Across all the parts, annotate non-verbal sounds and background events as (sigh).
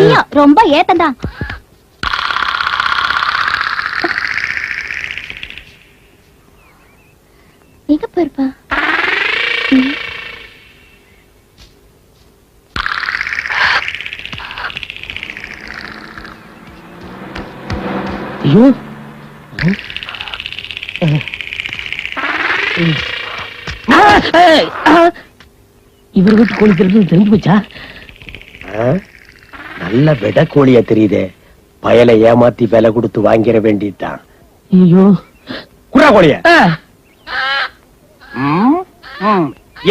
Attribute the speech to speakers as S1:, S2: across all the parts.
S1: நீயா ரொம்ப ஏத்தந்தான் எங்க போயிருப்பா.
S2: ஐயோ இவர் வீட்டு கோழி தெரிஞ்சு தெரிஞ்சு போச்சா
S3: ஆ? நல்ல விட கோழியா தெரியுதே. பயலை ஏமாத்தி விலை கொடுத்து வாங்கிட வேண்டியதுதான்.
S2: ஐயோ.
S3: குறா கோழிய.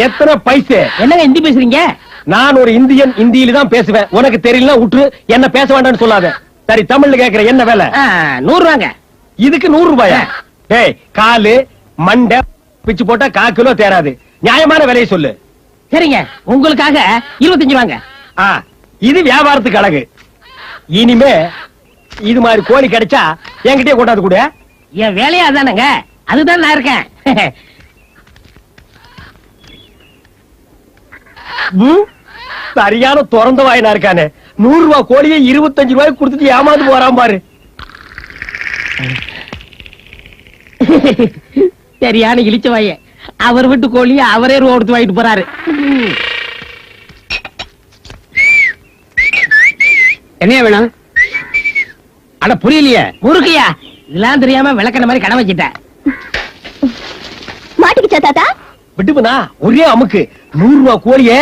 S3: எத்தனை பைசே?
S2: என்னங்க ஹிந்தி பேசுறீங்க?
S3: நான் ஒரு இந்தியன் இந்தியில தான் பேசுவேன். உனக்கு தெரியலனா விட்டு என்ன பேச வேண்டாம்னு சொல்லாத. சரி தமிழ்ல கேக்குற என்ன வேலை?
S2: நூறு ரூபாங்க
S3: இதுக்கு நூறு ரூபாயா டேய் காலு மண்டை பிச்சு போட்டா கா கிலோ தேராது. நியாயமான விலையை சொல்லு.
S2: சரிங்க. உங்களுக்காக இருபத்தஞ்சு ரூபாங்க.
S3: ஆ, இது வியாபாரத்துக்கு அழகு. இனிமே இது மாதிரி கோழி கிடைச்சா என்கிட்டயே கொண்டாந்து கொடு.
S2: என் வேலையா அதானங்க? அதுதான் நான் இருக்கேன்.
S3: சரியான திறந்த வாயினா இருக்கானே. நூறு ரூபாய் கோழியை இருபத்தஞ்சு ரூபாய்க்கு கொடுத்துட்டு ஏமாந்து போறான் பாரு. (laughs)
S2: சரியான இழிச்ச வாய. அவர் வீட்டு கோழிய அவரே கொடுத்து வாங்கிட்டு போறாரு.
S4: என்னையா வேணும்? அட புரியலையே.
S2: முறுக்கையா இதெல்லாம் தெரியாம விளக்கண மாதிரி கடை வச்சிட்டேன்
S1: மாட்டிக்கிச்சா தாத்தா?
S3: விட்டுப்பனா ஒரே அமுக்கு. நூறு ரூபாய் கோழிய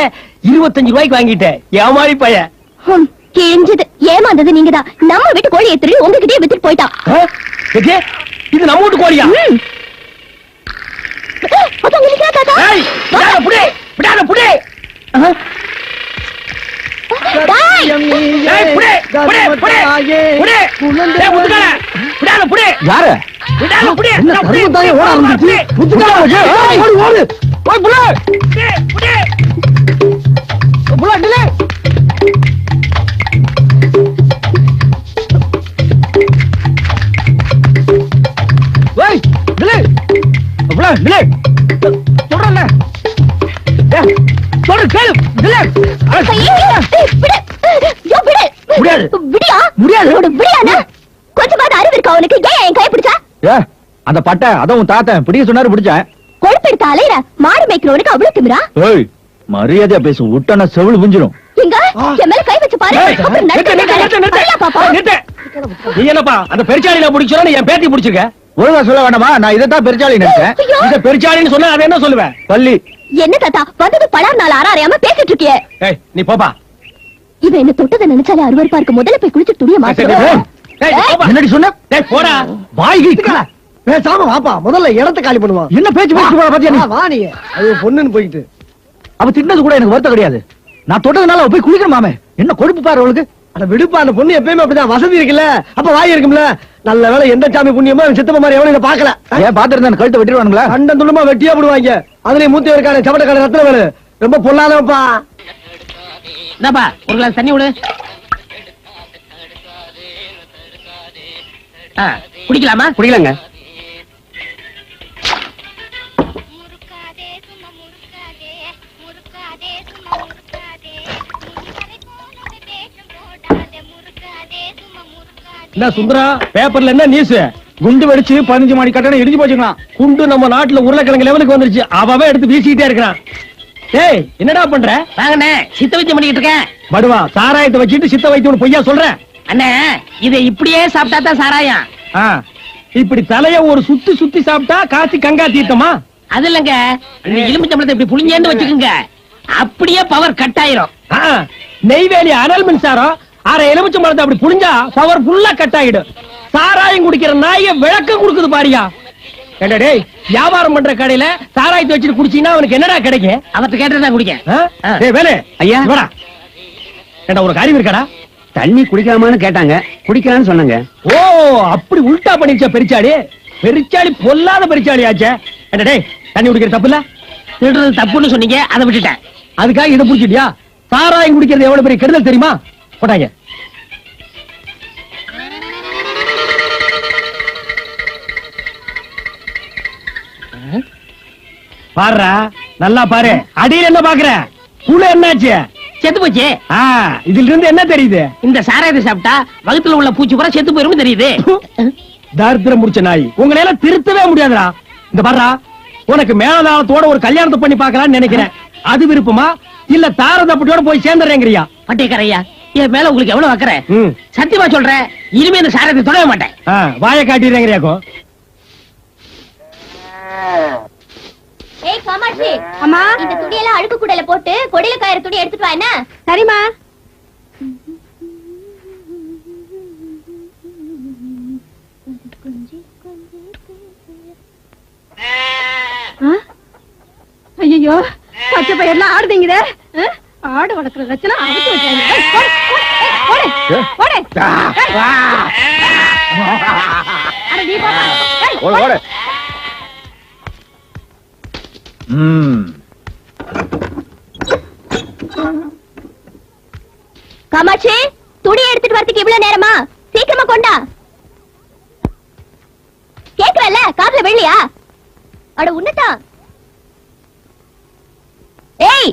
S3: இருபத்தஞ்சு ரூபாய்க்கு வாங்கிட்டேன். ஏமாறி பைய
S1: ஹம், கிழிஞ்சது ஏமாந்தது நீங்கதான். நம்ம வீட்டு கோழி எத்திரி உங்ககிட்டயே வித்துட்டு போயிட்டான்.
S3: இது நம்ம வீட்டு கோழியா.
S1: அதான் நினைக்கிறா தாத்தா?
S3: புடி விடாத புடி.
S4: யாரு? ஏய், சொல்ற கேளு நில்லு
S1: ஐயோ, ஏய், விடு. ஐயோ, விடு.
S4: முடியாது. முடியாது.
S1: விடியாண்ணா? கொஞ்சமாவது அறிவு இருக்கா உனக்கு ஏன் என் கையை பிடிச்சா?
S4: ஏ அந்த பட்டை அதான் உன் தாத்தன். பிடிக்க சொன்னாரு பிடிச்சேன்
S1: கொழுப்பு எடுத்த அலையிற மாடு மேய்க்கிறவனுக்கு அவ்வளவு திமிரா?
S4: ஏய் மரியாதையா பேசு விட்டனா செவிழ் புஞ்சிரும்
S1: எங்க? என் மேல கை வச்சு பாரு. அப்புறம் பாப்பா.
S3: நீ என்னப்பா அந்த பெருச்சாளியில முடிச்சோம் நீ என் பேத்தி பிடிச்சிருக்க?
S4: ஒழுங்கா சொல்ல வேண்டாமா? நான் இதைத்தான் பெருச்சாளி நினைச்சேன்.
S3: இத பெருச்சாளின்னு சொன்னா அதை என்ன சொல்லுவேன்
S4: பள்ளி.
S1: என்ன தாத்தா வந்தது படார் நாள் ஆற அறியாம பேசிட்டு இருக்கியே.
S3: ஏய் நீ போப்பா.
S1: இவன் என்ன தொட்டதை நினைச்சாலே அருவருப்பா இருக்கு. முதல்ல போய் குளிச்சு துணிய
S3: சரி,
S1: மாத்து
S3: ஏய், ஏய், நீ போப்பா.
S4: என்னடி சொன்ன?
S3: டேய் போடா.
S5: பேசாம வாப்பா. முதல்ல இடத்த காலி பண்ணுவான்
S4: என்ன பேச்சு பேச்சு போற பாத்தியா நீ?
S5: வா நீ. அது பொண்ணுன்னு போயிட்டு.
S4: அவ திட்டினது கூட எனக்கு வருத்தம் கிடையாது. நான் தொட்டதுனால அவ போய் குளிக்கணும் மாமே. என்ன கொழுப்பு பாரு அவளுக்கு.
S5: அட விடுப்பா அந்த பொண்ணு எப்பயுமே அப்படிதான். வசதி இருக்குல்ல? அப்ப வாய் இருக்கும்ல? நல்ல வேளை எந்த சாமி புண்ணியமோ அவன் சித்தப்ப மாதிரி எவனும் இதை பாக்கல
S4: ஏன் பாத்துருந்தா அந்த கழுத்தை வெட்டிடுவானுங்களா?
S5: அண்டம் துண்டமா வெட்டியா போடுவாங்க. அதுலயும் மூத்த இருக்கான சவடக்கான ரத்ன வேலு. ரொம்ப பொல்லாதவப்பா.
S2: இந்தாப்பா ஒரு கிளாஸ் தண்ணி விடு. ஆ, குடிக்கலாமா?
S4: குடிக்கலங்க.
S3: என்ன சுந்தரா பேப்பர்ல என்ன நியூஸ்
S4: குண்டு வெடிச்சு பதினஞ்சு மணி கட்டணம் இடிஞ்சு போச்சுங்களா
S3: குண்டு நம்ம நாட்டுல உருளைக்கிழங்கு லெவலுக்கு வந்துருச்சு. அவவே எடுத்து வீசிக்கிட்டே இருக்கிறான். டேய் என்னடா பண்ற?
S2: வாங்கண்ணே சித்த வச்சு பண்ணிக்கிட்டு இருக்கேன்.
S3: படுவா சாராயத்தை வச்சுட்டு சித்த வைத்தியம் பொய்யா சொல்றேன்?
S2: அண்ணே இதை இப்படியே சாப்பிட்டா தான் சாராயம்.
S3: ஆ, இப்படி தலைய ஒரு சுத்தி சுத்தி சாப்பிட்டா காசி கங்கா தீர்த்தமா?
S2: அது இல்லங்க. இந்த எலுமிச்சம்பளத்தை இப்படி புளிஞ்சேன்னு வச்சுக்கோங்க. அப்படியே பவர் கட் ஆயிரும்.
S3: ஆ, நெய்வேலி அனல் மின்சாரம் அரை எலுமிச்சம் அப்படி புழிஞ்சா பவர் ஃபுல்லா கட் ஆயிடும். சாராயம் குடிக்கிற நாய விளக்கம் கொடுக்குது பாரியா? ஏண்டா டேய் வியாபாரம் பண்ற கடையில சாராயத்தை வச்சுட்டு குடிச்சீங்கன்னா அவனுக்கு என்னடா கிடைக்கும்?
S2: அவர்கிட்ட கேட்டு தான் குடிக்க.
S3: டேய் வேலு
S4: ஐயா.
S3: வாடா. ஏண்டா ஒரு காரியம் இருக்காடா?
S4: தண்ணி குடிக்கலாமான்னு கேட்டாங்க. குடிக்கலாம்னு சொன்னாங்க.
S3: ஓ அப்படி உல்டா பண்ணிருச்சா பெரிச்சாளி பெரிச்சாளி பொல்லாத பெரிச்சாளி ஆச்சே. ஏண்டா டேய் தண்ணி குடிக்கிற தப்பு இல்ல?
S2: திருடுறது தப்புன்னு சொன்னீங்க அதை விட்டுட்டேன்.
S3: அதுக்காக இதை புடிச்சிட்டியா? சாராயம் குடிக்கிறது எவ்வளவு பெரிய கெடுதல் தெரியுமா? போட்டாங்க. பாருடா நல்லா பாரு. அடியில என்ன பாக்குற? உள்ள என்னாச்சு?
S2: செத்து போச்சு.
S3: இதுல இருந்து என்ன தெரியுது?
S2: இந்த சாராயத்தை சாப்பிட்டா வகுத்துல உள்ள பூச்சி பூரா செத்து போயிரும் தெரியுது.
S3: தாரித்திரம் முடிச்ச நாய். உங்களை எல்லாம் திருத்தவே முடியாதுடா. இந்த பாருடா உனக்கு மேலதாளத்தோட ஒரு கல்யாணத்தை பண்ணி பார்க்கலாம்னு நினைக்கிறேன். அது விருப்பமா? இல்ல தாரதப்பட்டியோட போய் சேர்ந்துறேங்கிறியா
S2: பட்டேக்கரையா என் மேல உங்களுக்கு எவ்வளவு அக்கறை?
S3: ம்.
S2: சத்தியமா சொல்றேன் இனிமே இந்த சாராயத்தை தொடவே மாட்டேன்.
S3: வாயை காட்டிடுறேங்கிறியாக்கோ?
S1: ஏய் காமாட்சி. அம்மா. இந்த துணியெல்லாம் அழுக்கு கூடையில போட்டு கொடியில காயற துணி எடுத்துட்டு வா என்ன? சரிம்மா. ஐயோ பச்சை பயிரெல்லாம் ஆடுதீங்க ஆடு வளர்க்குற லட்சணா அவுத்து வச்சாங்க.
S4: ஓட ஓட.
S1: காமாட்சி துணி எடுத்துட்டு வரதுக்கு இவ்வளவு நேரமா? சீக்கிரமா கொண்டா. கேக்குறல்ல காதுல வெள்ளியா அட உன்னதான் ஏய்!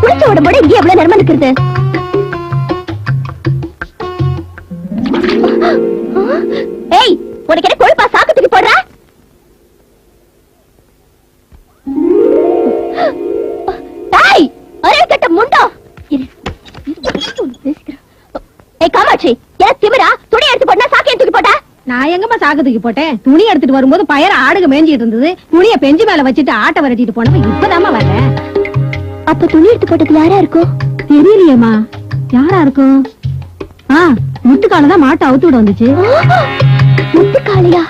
S1: குளிச்ச உடம்போட இங்கே எவ்வளவு நேரமா நிக்கிறது? காமாட்சி ஏன் திமிரா? துணி எடுத்து போட்டா சாக்கே தூக்கி போட்டா?
S6: நான் எங்கம்மா சாக்கு தூக்கி போட்டேன்? துணி எடுத்துட்டு வரும்போது பயிர ஆடுக மேஞ்சிட்டு இருந்தது. துணிய பெஞ்சு மேல வச்சுட்டு ஆட்டை விரட்டிட்டு போனவன் இப்பதாம்மா வரேன்
S1: அப்ப துணி எடுத்து போட்டதுல யாரா இருக்கும்
S6: தெரியலையேம்மா. யாரா இருக்கும் ஆ முட்டுக்கால தான் மாட்டை அவுத்து விட வந்துச்சு.
S1: முத்துக்காளியா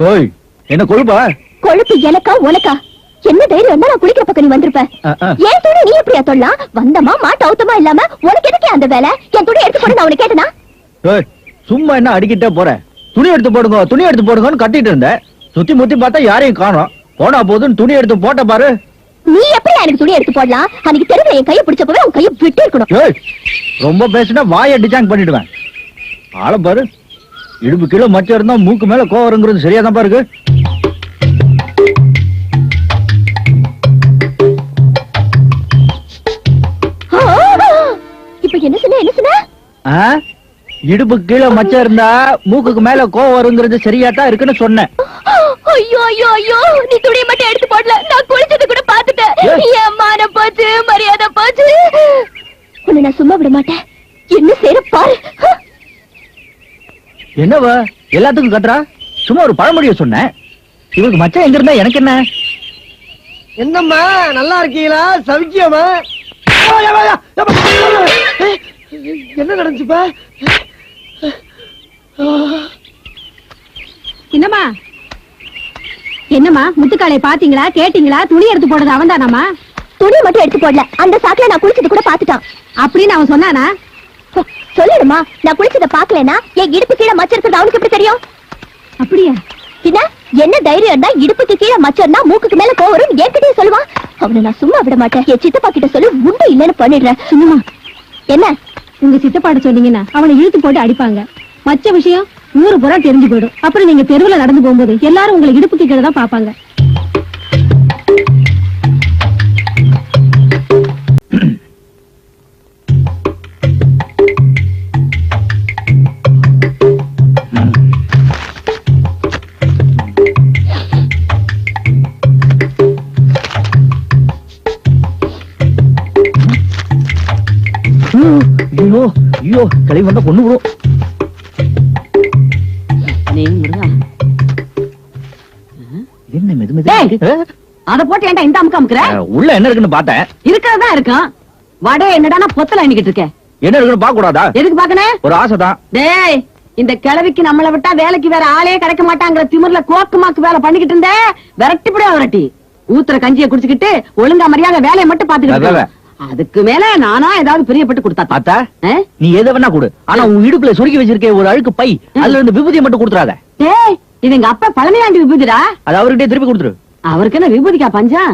S4: ஓய் என்ன கொழுப்பா?
S1: கொழுப்பு எனக்கா உனக்கா? என்ன தைரியம் இருந்தா நான் குளிக்கிற பக்கம் நீ வந்திருப்ப.
S4: ஆ, ஆ.
S1: ஏன் துணி நீ எப்படியா சொல்லலாம் வந்தமா மாட்ட அவுத்தமா இல்லாம உனக்கு எதுக்கே அந்த வேலை? என் துணி எடுத்து போட நான் உனக்கு கேட்டனா?
S4: சும்மா என்ன அடிக்கிட்டே போறேன் துணி எடுத்து போடுங்க துணி எடுத்து போடுங்கன்னு கட்டிட்டு இருந்தேன் சுத்தி முத்தி பார்த்தா யாரையும் காணோம். போனா போதுன்னு துணி எடுத்து போட்ட பாரு.
S1: நீ எப்படி எனக்கு துணி எடுத்து போடலாம்? அன்னைக்கு தெருவில் என் கையை பிடிச்சப்பவே உன் கையை விட்டு இருக்கணும்.
S4: ரொம்ப பேசினா வாயை டிஜாங் பண்ணிடுவேன். ஆளை பாரு. இடுப்பு கிலோ மச்சம் இருந்தா மூக்கு மேல கோவம் வருங்கிறது சரியா தான் பாருக்கு
S1: இப்ப என்ன சொன்ன என்ன சொன்ன?
S4: ஆ? இடுப்பு கீழே மச்சம் இருந்தா மூக்குக்கு மேல கோவம் வருங்கிறது சரியா தான் இருக்குன்னு சொன்னேன்.
S1: ஐயோ ஐயோ ஐயோ நீ துணியை மட்டும் எடுத்து போடல. நான் குளிச்சது கூட பாத்துட்டேன். என் மானம் போச்சு மரியாதை போச்சு. உன்னை நான் சும்மா விட மாட்டேன். என்ன செய்யற பாரு.
S4: என்னவா எல்லாத்துக்கும் கட்டுறா சும்மா ஒரு பழமொழிய சொன்னேன் இவருக்கு மச்சம் எங்க இருந்தா எனக்கு என்ன
S5: என்னம்மா நல்லா இருக்கீங்களா சவிக்கியமா என்ன நடந்துச்சுப்பா
S6: என்னம்மா என்னம்மா முத்துக்காலை பாத்தீங்களா கேட்டீங்களா துணி எடுத்து போடுறது அவன் தானாமா
S1: துணி மட்டும் எடுத்து போடல அந்த சாக்குல நான் குளிச்சது கூட பாத்துட்டான்
S6: அப்படின்னு அவன் சொன்னானா
S1: சொல்லிடுமா நான் குளிச்சத பாக்கலனா என் இடுப்பு கீழே மச்சம் இருக்கிறது அவனுக்கு எப்படி தெரியும்?
S6: அப்படியா?
S1: பின்ன என்ன தைரியம் இருந்தா இடுப்புக்கு கீழே மச்சம்னா மூக்குக்கு மேல கோவரும் என்கிட்டயே சொல்லுவான் அவனை நான் சும்மா விட மாட்டேன். என் சித்தப்பா கிட்ட சொல்லி உண்டு இல்லைன்னு பண்ணிடுறேன்.
S6: சும்மா.
S1: என்ன?
S6: உங்க சித்தப்பாட்ட சொன்னீங்கன்னா அவனை இழுத்து போட்டு அடிப்பாங்க. மச்ச விஷயம் ஊரு பூரா தெரிஞ்சு போயிடும். அப்புறம் நீங்க தெருவுல நடந்து போகும்போது எல்லாரும் உங்களை இடுப்புக்கு கீழே தான் பாப்பாங்க
S4: கிளவி வந்தா பொண்ணு விடும் என்ன மெது மெது
S6: டேய்.
S4: இருக்கு?
S6: அத போட்டு ஏன்டா இந்த அமுக்கு அமுக்குற?
S4: ஆ, உள்ள என்ன இருக்குன்னு பார்த்தேன்.
S6: இருக்கிறதா இருக்கும் வடை என்னடா பொத்தல எண்ணிக்கிட்டு இருக்க
S4: என்ன இருக்குன்னு பார்க்க கூடாதா
S6: எதுக்கு பாக்கனே
S4: ஒரு ஆசைதான்.
S6: டேய் இந்த கிழவிக்கு நம்மள விட்டா வேலைக்கு வேற ஆளே கிடைக்க மாட்டாங்கிற திமிர்ல கோக்கு மாக்கு வேலை பண்ணிக்கிட்டு இருந்தே விரட்டி
S7: ஊத்துற கஞ்சியை குடிச்சுக்கிட்டு ஒழுங்கா மரியாதை வேலையை மட்டும் பாத்துக்கிட்டு. அதுக்கு மேல நானா ஏதாவது பிரியப்பட்டு கொடுத்தா ஆ?
S4: நீ எதை வேணா கொடு. ஆனா உன் இடுப்புல சுருக்கி வச்சிருக்க ஒரு அழுக்கு பை அதுல இருந்து விபூதியை மட்டும் கொடுத்துறாத.
S7: இது எங்க அப்பா பழனியாண்டி விபூதிடா?
S4: அது அவர்கிட்டயே திருப்பி கொடுத்துரு.
S7: அவருக்கு என்ன விபூதிக்கா பஞ்சம்?